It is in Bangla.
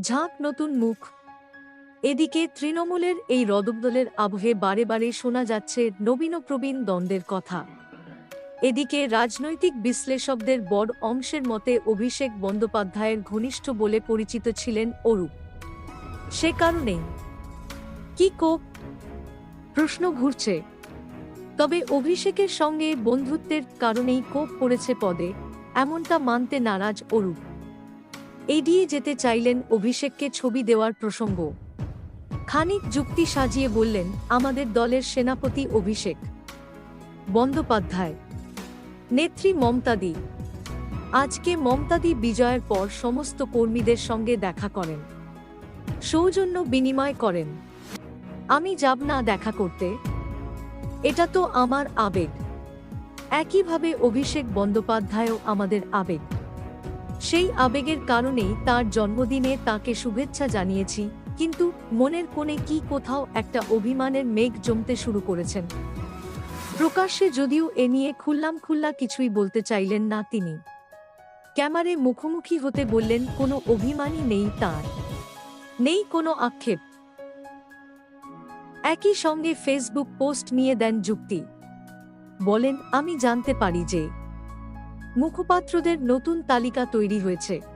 ঝাঁক নতুন মুখ। এদিকে তৃণমূলের এই রদবদলের আবহে বারে বারে শোনা যাচ্ছে নবীন প্রবীণ দ্বন্দ্বের কথা। এদিকে রাজনৈতিক বিশ্লেষকদের বড় অংশের মতে অভিষেক বন্দ্যোপাধ্যায়ের ঘনিষ্ঠ বলে পরিচিত ছিলেন অরূপ। সে কারণেই কি কোপ প্রশ্ন ঘুরছে। তবে অভিষেকের সঙ্গে বন্ধুত্বের কারণেই কোপ পড়েছে পদে, এমনটা মানতে নারাজ অরূপ। এড়িয়ে যেতে চাইলেন অভিষেককে ছবি দেওয়ার প্রসঙ্গ। খানিক যুক্তি সাজিয়ে বললেন, আমাদের দলের সেনাপতি অভিষেক বন্দ্যোপাধ্যায়, নেত্রী মমতাদি। আজকে মমতাদি বিজয়ের পর সমস্ত কর্মীদের সঙ্গে দেখা করেন। সৌজন্য বিনিময় করেন। আমি যাব না দেখা করতে। এটা তো আমার আবেগ। একইভাবে অভিষেক বন্দ্যোপাধ্যায়ও আমাদের আবেগ। সেই আবেগের কারণেই তার জন্মদিনে তাকে শুভেচ্ছা জানিয়েছি, কিন্তু মনের কোণে কি কোথাও একটা অভিমানের মেঘ জমতে শুরু করেছেন। প্রকাশ্যে যদিও এ নিয়ে খুল্লাম খুল্লা কিছুই বলতে চাইলেন না তিনি। ক্যামারে মুখোমুখি হতে বললেন, কোনো অভিমানই নেই তার। নেই কোনো আক্ষেপ। একই সঙ্গে ফেসবুক পোস্ট নিয়ে দেন যুক্তি। বলেন, আমি জানতে পারি যে মুখপাত্রদের নতুন তালিকা তৈরি হয়েছে।